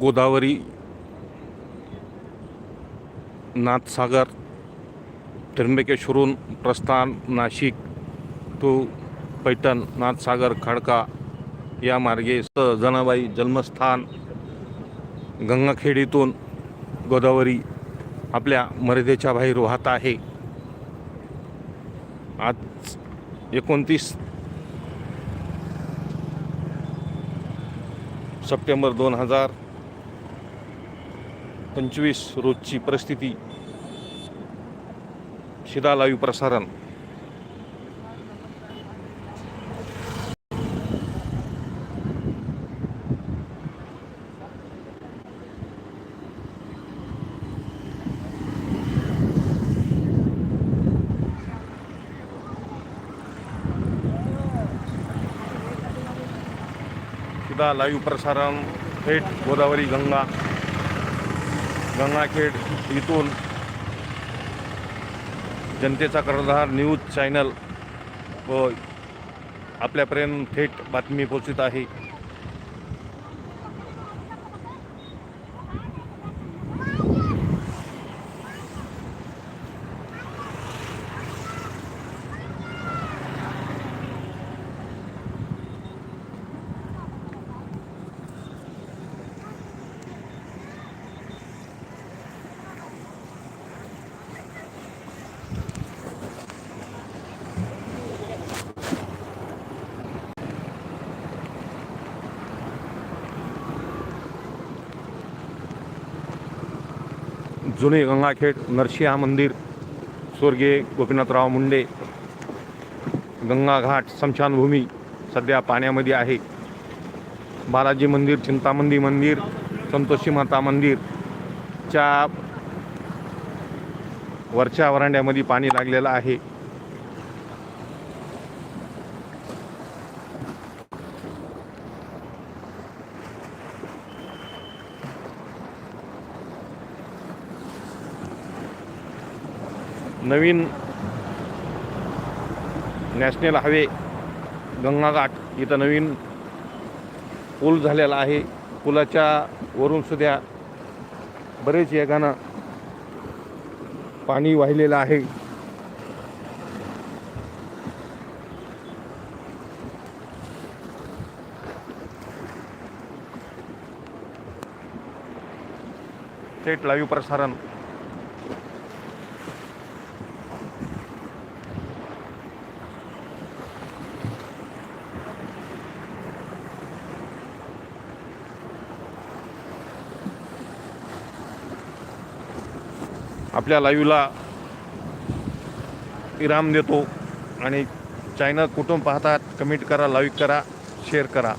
गोदावरी नाथसागर त्र्यंबकेश्वरून प्रस्थान नाशिक टू पैठण नाथसागर खडका या मार्गे स जनाबाई जन्मस्थान गंगाखेडीतून गोदावरी आपल्या मर्यादेच्या बाहेर वाहत आहे. आज एकोणतीस सप्टेंबर दोन हजार पंचवीस रोजची परिस्थिती शिदालावी प्रसारण. एकदा लाईव्ह प्रसारण थेट गोदावरी गंगा. गंगाखेड इथून जनतेचा कर्णधार न्यूज चॅनल व आपल्यापर्यंत थेट बातमी पोचत आहे. जुने गंगाखेड नरसिंहा मंदिर स्वर्गीय गोपीनाथराव मुंडे गंगाघाट स्मशानभूमी सध्या पाण्यामध्ये आहे. बालाजी मंदिर चिंतामंदी मंदिर संतोषी माता मंदिरच्या वरच्या वरांड्यामध्ये पाणी लागलेलं आहे. नवीन नॅशनल हायवे गंगाघाट इथं नवीन पूल झालेला आहे. पुलाच्या वरून सुद्धा बरेच येगानं पाणी वाहिलेलं आहे. थेट लाईव्ह प्रसारण आपल्या लाईव्हला विराम देतो आणि चॅनल कुठून पाहतात कमेंट करा लाईक करा शेअर करा.